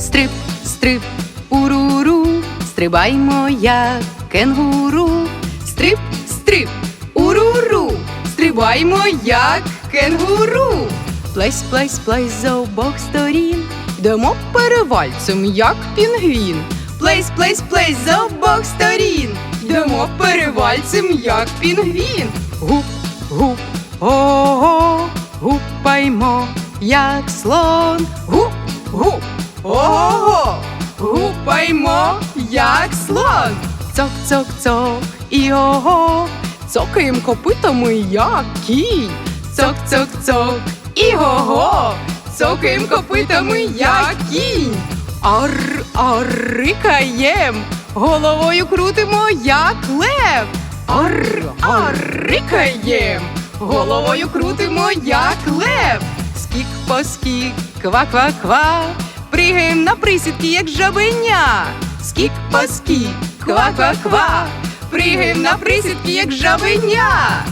стрип, стрип, уруру, стрибаймо, як кенгуру. Стрип, стрип, уруру, стрибаймо, як кенгуру. Плесь, плесь, плесь з обох сторін. Йдемо перевальцем, як пінгвін. Плесь, плесь, плесь з обох сторін. Йдемо перевальцем, як пінгвін. Гуп, гуп, ого, гупаймо, як слон. Гуп, гуп, гупаймо, як слон. Цок, цок, цок, і ого, цокаєм копитами, як кінь. Цок, цок, цок, і го, цокаєм копитами, як кінь. Ар, арикаєм, головою крутимо, як лев. Ар, арикаєм, головою крутимо, як лев. Скік по скік, ква-ква-ква, пригаєм на присідки, як жабеня. Скік по скік, ква-ква-ква, пригаєм на присідки, як жабеня.